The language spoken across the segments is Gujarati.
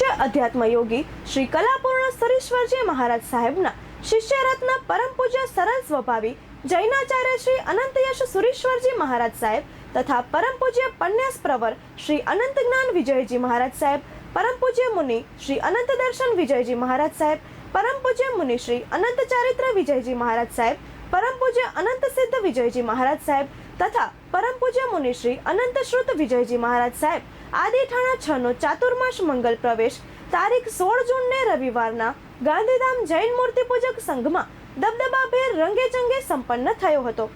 પૂજ્ય અધ્યાત્મ યોગી શ્રી કલાપૂર્ણ સુરેશ્વરજી મહારાજ સાહેબના શિષ્ય રત્ન પરમ પૂજ્ય સરળ સ્વભાવી જૈનાચાર્ય શ્રી અનંતયશ સુરેશ્વરજી મહારાજ સાહેબ તથા પરમ પૂજ્ય પન્યાસ પ્રવર શ્રી અનંત જ્ઞાન વિજયજી મહારાજ સાહેબ, પરમ પૂજ્ય મુનિ શ્રી અનંત દર્શન વિજયજી મહારાજ સાહેબ, પરમ પૂજ્ય મુનિ શ્રી અનંત ચારિત્ર વિજયજી મહારાજ સાહેબ, પરમ પૂજ્ય અનંત સિદ્ધ વિજયજી મહારાજ સાહેબ તથા પરમ પૂજ્ય મુનિશ્રી અનંતશ્રુત અનંત શ્રુત વિજયજી મહારાજ સાહેબ આદિઠાણા છ નો ચાતુર્માસ મંગલ પ્રવેશ, તારીખ સોળ જૂનને રવિવારના ગાંધીધામ જૈન મૂર્તિ પૂજક સંઘમાં દબદબાભેર રંગે ચંગે સંપન્ન થયો હતો.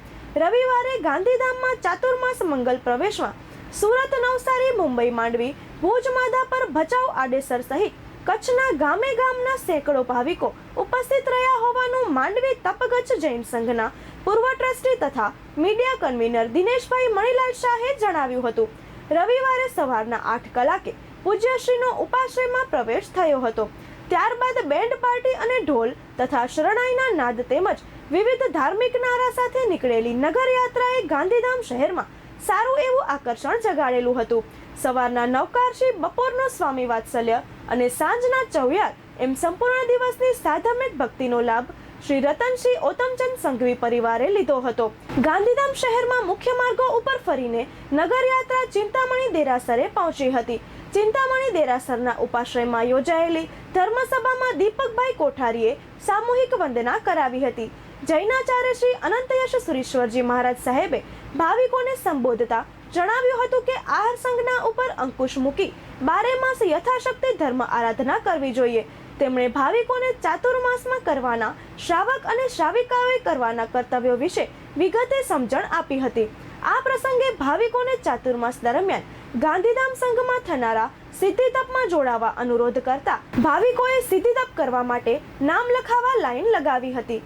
રવિવારે ગાંધીધામમાં ચાતુર્માસ મંગલ પ્રવેશમાં સુરત નવસારી, મુંબઈ માંડવી, ભુજ માધાપર ભચાઉ આડેસર સહિત કચ્છના ગામે ગામના સેંકડો ભાવિકો ઉપસ્થિત રહ્યા હોવાનું માંડવી તપગચ્છ જૈન સંઘના પૂર્વ ટ્રસ્ટી તથા મીડિયા કન્વીનર દિનેશભાઈ મણીલાલ શાહે જણાવ્યું હતું. રવિવારે સવારના આઠ કલાકે પૂજ્યશ્રીનો ઉપાશ્રયમાં પ્રવેશ થયો હતો. ત્યારબાદ બેન્ડ પાર્ટી અને ઢોલ તથા શરણાઈના નાદ તેમજ વિવિધ ધાર્મિક નારા સાથે નીકળેલી નગરયાત્રાએ ગાંધીધામ શહેરમાં સારું એવું આકર્ષણ જગાડેલું હતું. સવારના નવકારશી, બપોરનો સ્વામી વાત્સલ્ય અને સાંજના ચૌયાર એમ સંપૂર્ણ દિવસની સાધમિક ભક્તિનો લાભ શ્રી રતનશ્રી ઓતમચંદ સંઘવી પરિવારે લીધો હતો. ગાંધીધામ શહેરમાં મુખ્ય માર્ગો ઉપર ફરીને નગરયાત્રા ચિંતામણી દેરાસરે પહોંચી હતી. ચિંતામણી દેરાસરના ઉપાશ્રયમાં યોજાયેલી ધર્મસભામાં દીપકભાઈ કોઠારીએ સામૂહિક વંદના કરાવી હતી. જૈનાચાર્ય શ્રી અનંતયશ સુરેશ્વરજી મહારાજ સાહેબે ભાવિકોને સંબોધતા જણાવ્યું હતું કે આહાર સંઘના ઉપર અંકુશ મૂકી બારે માસ યથાશક્તિ ધર્મ આરાધના કરવી જોઈએ. તેમણે ભાવિકોને ચાતુર્માસમાં કરવાના, શ્રાવક અને શ્રાવિકાઓએ કરવાના કર્તવ્યો વિશે વિગતે સમજણ આપી હતી. આ પ્રસંગે ભાવિકોને ચાતુર્માસ દરમિયાન ગાંધીધામ સંઘમાં થનારા સિદ્ધિતપમાં જોડાવા અનુરોધ કરતા ભાવિકોએ સિદ્ધિતપ કરવા માટે નામ લખાવા લાઈન લગાવી હતી.